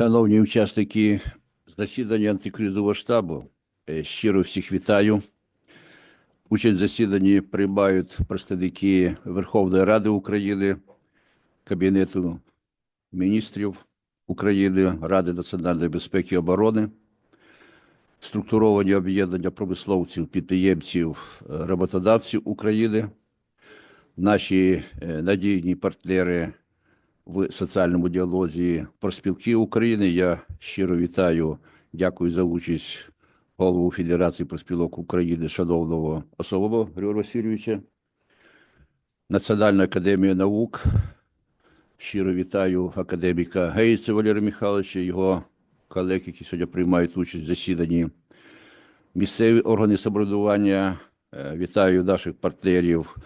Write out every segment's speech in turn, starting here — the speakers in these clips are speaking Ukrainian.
Шановні учасники засідання антикризового штабу, е, щиро всіх вітаю. Участь в засіданні приймають представники Верховної Ради України, Кабінету міністрів України, Ради національної безпеки і оборони, структуровані об'єднання промисловців, підприємців, е, роботодавців України, наші е, надійні партнери в соціальному діалозі профспілки України. Я щиро вітаю, дякую за участь голову Федерації профспілок України, шановного особового Григорія Васильовича, Національну академію наук. Щиро вітаю академіка Гейця Валерія Михайловича, його колег, які сьогодні приймають участь в засіданні. Місцеві органи самоврядування. Е, Вітаю наших партнерів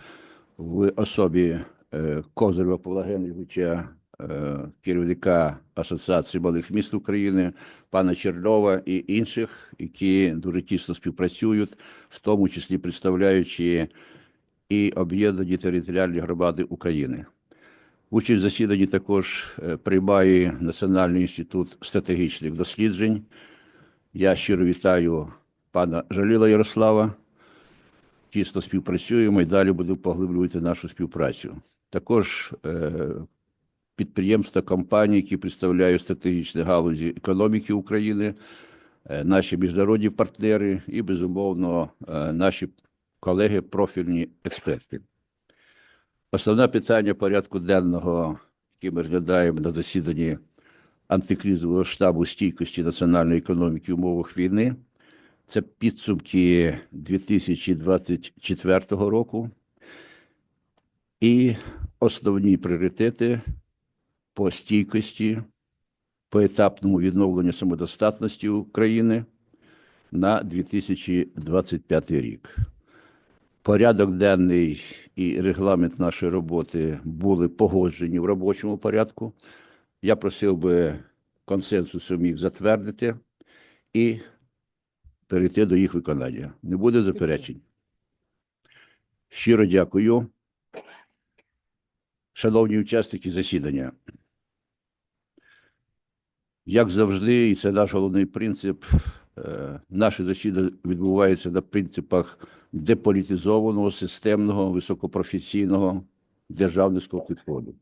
в особі е, Козирєва Павла Генрійовича, е, керівника Асоціації малих міст України, пана Чернова і інших, які дуже тісно співпрацюють, в тому числі представляючи і об'єднані територіальні громади України. Участь в засіданні також е, приймає Національний інститут стратегічних досліджень. Я щиро вітаю пана Жаліла Ярослава. Тісно співпрацюємо і далі будемо поглиблювати нашу співпрацю. Також е, підприємства, компанії, які представляють стратегічні галузі економіки України, е, наші міжнародні партнери і, безумовно, е, наші колеги, профільні експерти. Основне питання порядку денного, яке ми розглядаємо на засіданні антикризового штабу стійкості національної економіки в умовах війни, це підсумки 2024 року і основні пріоритети по стійкості, по етапному відновленню самодостатності України на 2025 рік. Порядок денний і регламент нашої роботи були погоджені в робочому порядку. Я просив би консенсусом їх затвердити і перейти до їх виконання. Не буде заперечень. Щиро дякую. Шановні учасники засідання. Як завжди, і це наш головний принцип, е, наше засідання відбувається на принципах деполітизованого, системного, високопрофесійного державницького підходу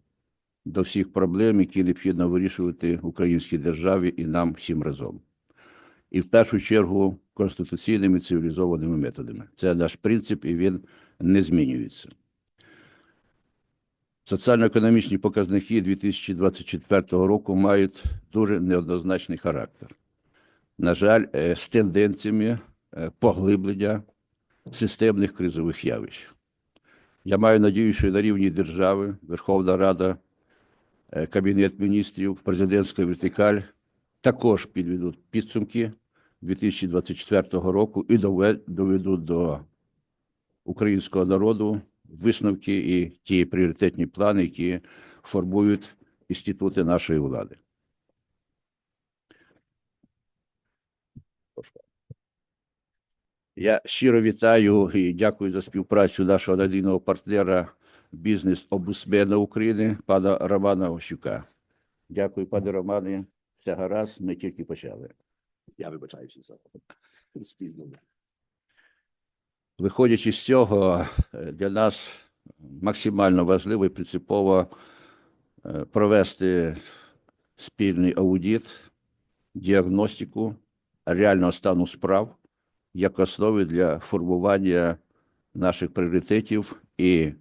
до всіх проблем, які необхідно вирішувати українській державі і нам всім разом. І в першу чергу конституційними цивілізованими методами. Це наш принцип, і він не змінюється. Соціально-економічні показники 2024 року мають дуже неоднозначний характер. На жаль, е, з тенденціями е, поглиблення системних кризових явищ. Я маю надію, що на рівні держави, Верховна Рада, е, Кабінет міністрів, президентська вертикаль також підведуть підсумки 2024 року і доведуть до українського народу висновки і ті пріоритетні плани, які формують інститути нашої влади. Я щиро вітаю і дякую за співпрацю нашого надійного партнера бізнес-обусмена України, пана Романа Ощука. Дякую, пане Романе. Все гаразд, ми тільки почали. Я вибачаюся за спізнення. Виходячи з цього, для нас максимально важливо і принципово е, провести спільний аудит, діагностику реального стану справ як основи для формування наших пріоритетів і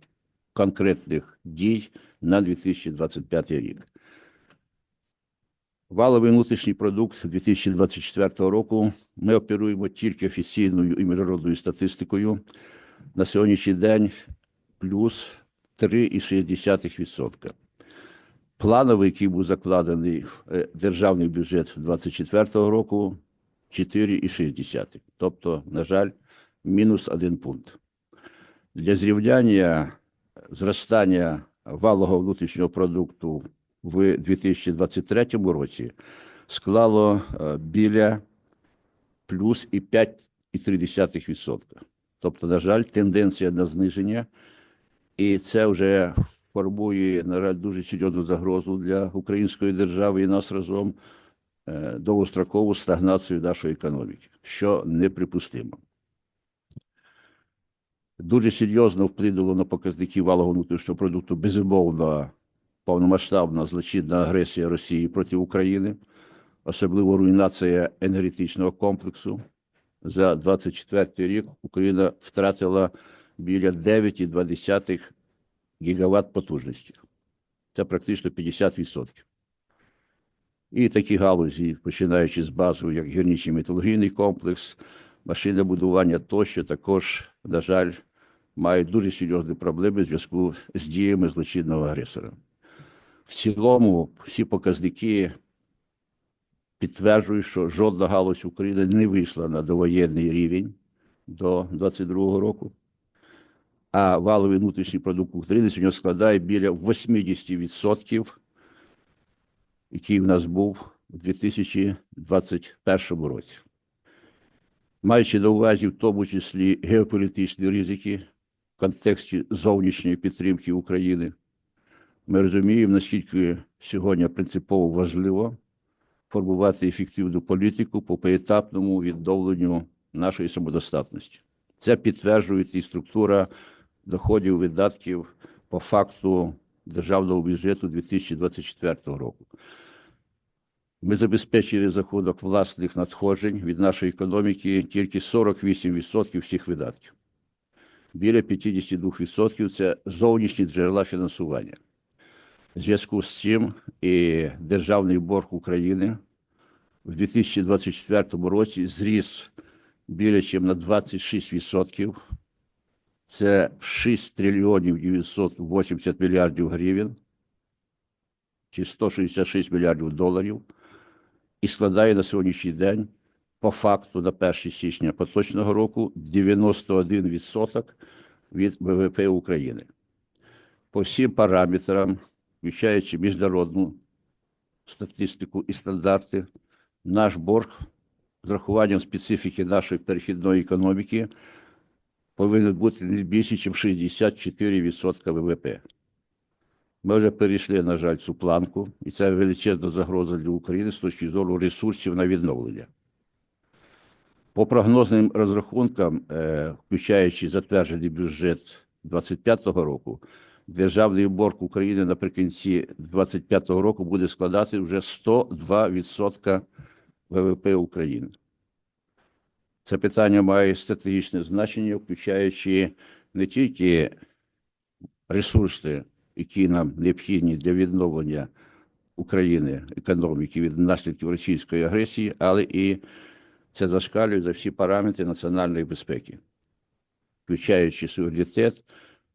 конкретних дій на 2025 рік. Валовий внутрішній продукт 2024 року ми оперуємо тільки офіційною і міжнародною статистикою. На сьогоднішній день плюс 3,6%. Плановий, який був закладений в е, державний бюджет 2024 року, 4,6. Тобто, на жаль, мінус один пункт. Для зрівняння зростання валового внутрішнього продукту в 2023 році склало е, біля плюс і 5,3%. Тобто, на жаль, тенденція на зниження, і це вже формує, на жаль, дуже серйозну загрозу для української держави і нас разом. е, довгострокову стагнацію нашої економіки, що неприпустимо. Дуже серйозно вплинуло на показники валового внутрішнього продукту безумовно повномасштабна злочинна агресія Росії проти України, особливо руйнація енергетичного комплексу. За 24 рік Україна втратила біля 9,2 гігаватт потужності. Це практично 50%. І такі галузі, починаючи з базового, як гірничий металургійний комплекс, машинобудування тощо, також, на жаль, мають дуже серйозні проблеми в зв'язку з діями злочинного агресора. В цілому, всі показники підтверджують, що жодна галузь України не вийшла на довоєнний рівень до 2022 року, а валовий внутрішній продукт України сьогодні складає біля 80%, який в нас був у 2021 році. Маючи на увазі в тому числі геополітичні ризики в контексті зовнішньої підтримки України, ми розуміємо, наскільки сьогодні принципово важливо формувати ефективну політику по поетапному відновленню нашої самодостатності. Це підтверджує і структура доходів видатків по факту державного бюджету 2024 року. Ми забезпечили за рахунок власних надходжень від нашої економіки тільки 48% всіх видатків. Біля 52% це зовнішні джерела фінансування. В зв'язку з цим і державний борг України в 2024 році зріс біля чим на 26%. Це 6 трильйонів 980 мільярдів гривень чи 166 мільярдів доларів і складає на сьогоднішній день по факту на 1 січня поточного року 91% від ВВП України. По всім параметрам, включаючи міжнародну статистику і стандарти, наш борг з рахуванням специфіки нашої перехідної економіки повинен бути не більше, ніж 64% ВВП. Ми вже перейшли, на жаль, цю планку, і це величезна загроза для України з точки зору ресурсів на відновлення. По прогнозним розрахункам, е, включаючи затверджений бюджет 2025 року, державний борг України наприкінці 2025 року буде складати вже 102% ВВП України. Це питання має стратегічне значення, включаючи не тільки ресурси, які нам необхідні для відновлення України економіки від наслідків російської агресії, але і це зашкалює за всі параметри національної безпеки, включаючи суверенітет,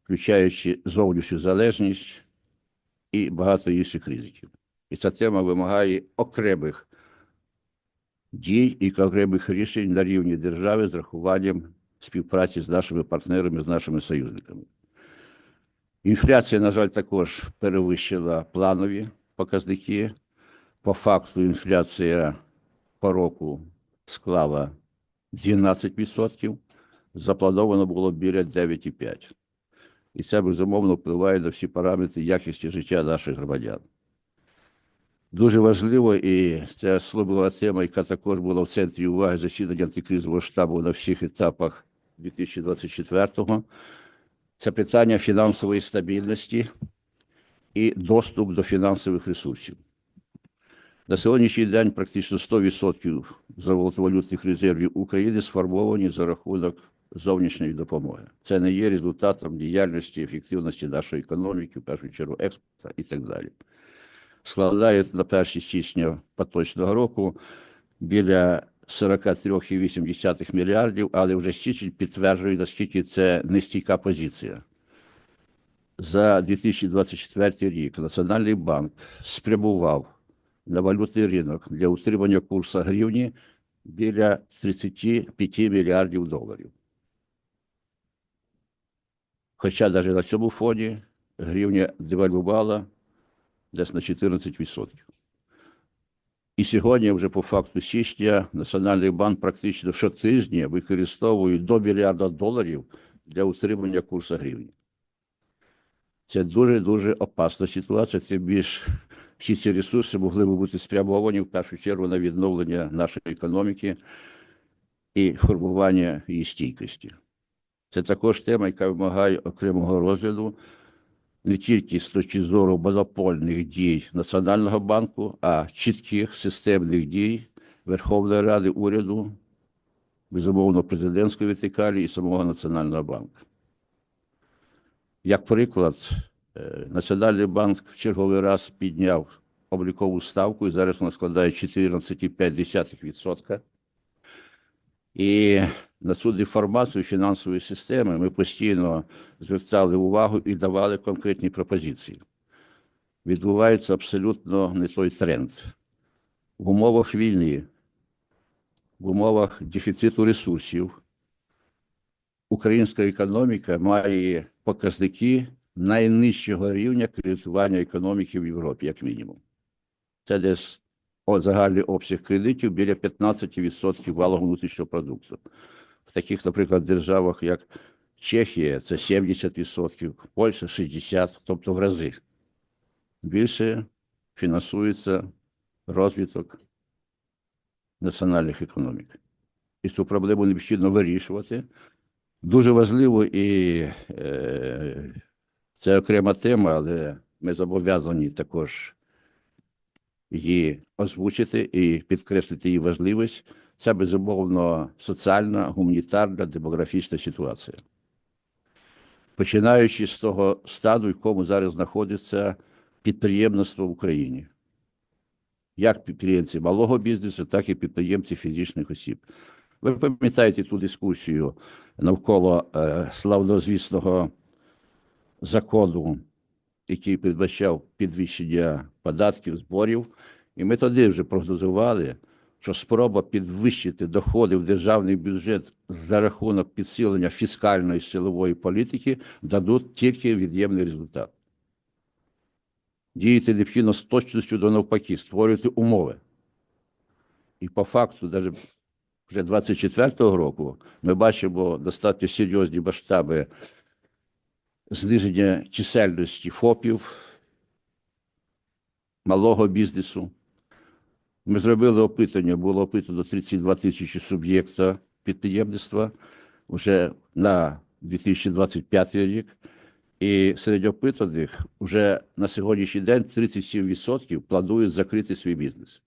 включаючи зовнішню залежність і багато інших ризиків. І ця тема вимагає окремих дій і окремих рішень на рівні держави з рахуванням співпраці з нашими партнерами, з нашими союзниками. Інфляція, на жаль, також перевищила планові показники. По факту інфляція по року склала 12%, заплановано було біля 9,5%. І це, безумовно, впливає на всі параметри якості життя наших громадян. Дуже важливо, і це особлива тема, яка також була в центрі уваги засідання антикризового штабу на всіх етапах 2024-го. Це питання фінансової стабільності і доступ до фінансових ресурсів. На сьогоднішній день практично 100% золотовалютних резервів України сформовані за рахунок зовнішньої допомоги. Це не є результатом діяльності, ефективності нашої економіки, в першу чергу експорту і так далі. Складає на 1 січня поточного року біля 43,8 мільярдів, але вже січень підтверджує, наскільки це нестійка позиція. За 2024 рік Національний банк спрямував на валютний ринок для утримання курсу гривні біля 35 мільярдів доларів. Хоча навіть на цьому фоні гривня девальвувала десь на 14%. І сьогодні, вже по факту січня, Національний банк практично щотижня використовує до мільярда доларів для утримання курсу гривні. Це дуже-дуже опасна ситуація, тим більш всі ці ресурси могли б бути спрямовані в першу чергу на відновлення нашої економіки і формування її стійкості. Це також тема, яка вимагає окремого розгляду не тільки з точки зору монопольних дій Національного банку, а чітких системних дій Верховної Ради, уряду, безумовно, президентської вертикалі і самого Національного банку. Як приклад, е, Національний банк в черговий раз підняв облікову ставку і зараз вона складає 14,5%. І на цю деформацію фінансової системи ми постійно звертали увагу і давали конкретні пропозиції. Відбувається абсолютно не той тренд. В умовах війни, в умовах дефіциту ресурсів, українська економіка має показники найнижчого рівня кредитування економіки в Європі, як мінімум. Це десь загальний обсяг кредитів біля 15% валового внутрішнього продукту. Таких, наприклад, державах, як Чехія, це 70%, Польща 60%, тобто в рази. Більше фінансується розвиток національних економік. І цю проблему необхідно вирішувати. Дуже важливо і е, це окрема тема, але ми зобов'язані також її озвучити і підкреслити її важливість. Це безумовно соціальна, гуманітарна, демографічна ситуація. Починаючи з того стану, в якому зараз знаходиться підприємництво в Україні, як підприємці малого бізнесу, так і підприємці фізичних осіб. Ви пам'ятаєте ту дискусію навколо е, славнозвісного закону, який передбачав підвищення податків, зборів, і ми тоді вже прогнозували, що спроба підвищити доходи в державний бюджет за рахунок підсилення фіскальної силової політики дадуть тільки від'ємний результат. Діяти необхідно з точністю до навпаки, створювати умови. І по факту, навіть вже 24-го року, ми бачимо достатньо серйозні масштаби зниження чисельності ФОПів, малого бізнесу. Ми зробили опитання, було опитано 32 тисячі суб'єкта підприємництва вже на 2025 рік. І серед опитаних вже на сьогоднішній день 37% планують закрити свій бізнес.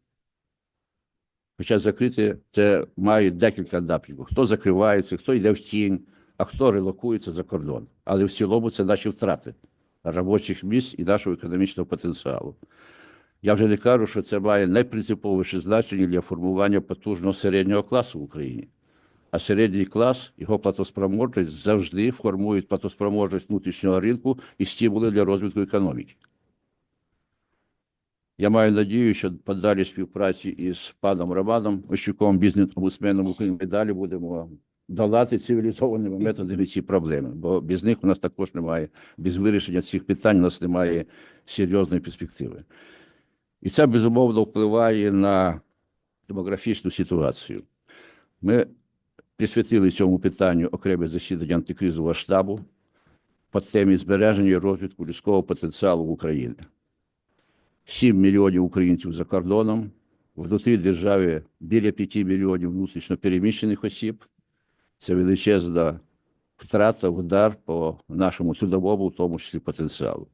Хоча закрити це має декілька напрямків. Хто закривається, хто йде в тінь, а хто релокується за кордон. Але в цілому це наші втрати робочих місць і нашого економічного потенціалу. Я вже не кажу, що це має найпринциповіше значення для формування потужного середнього класу в Україні. А середній клас, його платоспроможність завжди формують платоспроможність внутрішнього ринку і стимули для розвитку економіки. Я маю надію, що подалі співпраці із паном Романом Ощуком, бізнес-омбудсменом України, далі будемо долати цивілізованими методами ці проблеми, бо без них у нас також немає, без вирішення цих питань у нас немає серйозної перспективи. І це безумовно впливає на демографічну ситуацію. Ми присвятили цьому питанню окреме засідання антикризового штабу по темі збереження і розвитку людського потенціалу в Україні. 7 мільйонів українців за кордоном, внутрі держави біля 5 мільйонів внутрішньо переміщених осіб. Це величезна втрата, удар по нашому трудовому, в тому числі потенціалу.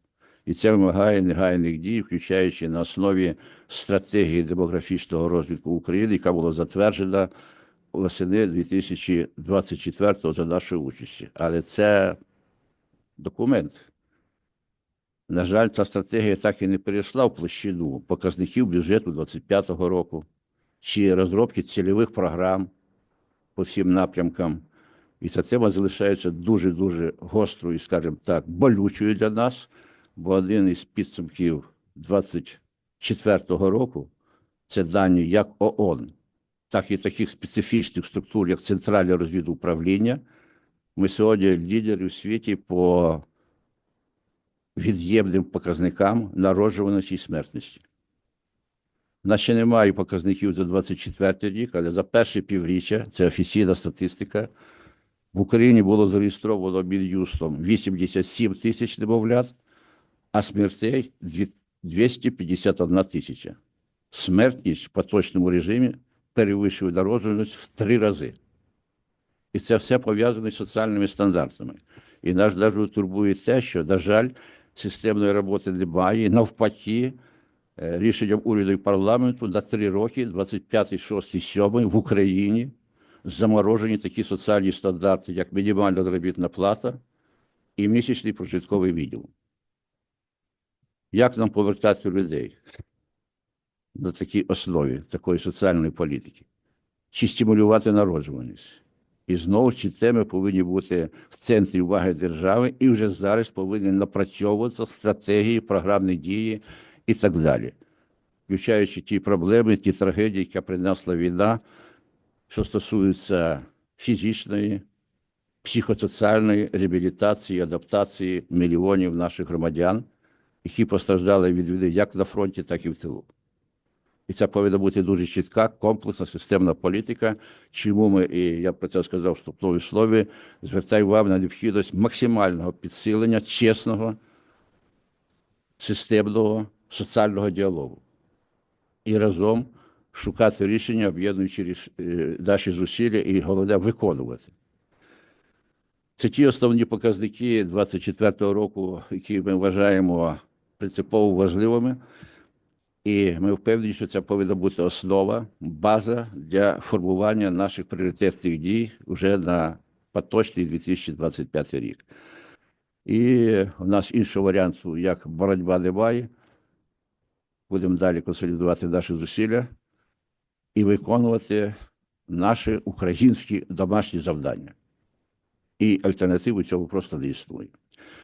І це вимагає негайних дій, включаючи на основі стратегії демографічного розвитку України, яка була затверджена восени 2024-го за нашою участі. Але це документ. На жаль, ця стратегія так і не перейшла в площину показників бюджету 2025 року чи розробки цільових програм по всім напрямкам. І ця тема залишається дуже-дуже гострою, скажімо так, болючою для нас, бо один із підсумків 2024 року це дані як ООН, так і таких специфічних структур, як Центральне розвідуправління. Ми сьогодні лідери в світі по від'ємним показникам народжуваності і смертності. У нас ще немає показників за 24 рік, але за перше півріччя, це офіційна статистика, в Україні було зареєстровано Мін'юстом 87 тисяч немовлят, а смертей 251 тисяча. Смертність в поточному режимі перевищує народжуваність в три рази. І це все пов'язано з соціальними стандартами. І нас навіть турбує те, що, на жаль, системної роботи немає. Навпаки, е, рішенням уряду і парламенту на три роки, 25, 6, 7 в Україні заморожені такі соціальні стандарти, як мінімальна заробітна плата і місячний прожитковий мінімум. Як нам повертати людей на такій основі такої соціальної політики? Чи стимулювати народжуваність? І знову ці теми повинні бути в центрі уваги держави і вже зараз повинні напрацьовуватися стратегії, програмні дії і так далі, включаючи ті проблеми, ті трагедії, які принесла війна, що стосуються фізичної, психосоціальної реабілітації, адаптації мільйонів наших громадян, які постраждали від війни як на фронті, так і в тилу. І це повинна бути дуже чітка, комплексна, системна політика. Чому ми, і я про це сказав в вступному слові, звертаю увагу на необхідність максимального підсилення чесного, системного соціального діалогу. І разом шукати рішення, об'єднуючи е, наші зусилля і головне виконувати. Це ті основні показники 24-го року, які ми вважаємо принципово важливими. І ми впевнені, що це повинна бути основа, база для формування наших пріоритетних дій вже на поточний 2025 рік. І у нас іншого варіанту, як боротьба немає. Будемо далі консолідувати наші зусилля і виконувати наші українські домашні завдання. І альтернативи цьому просто не існує.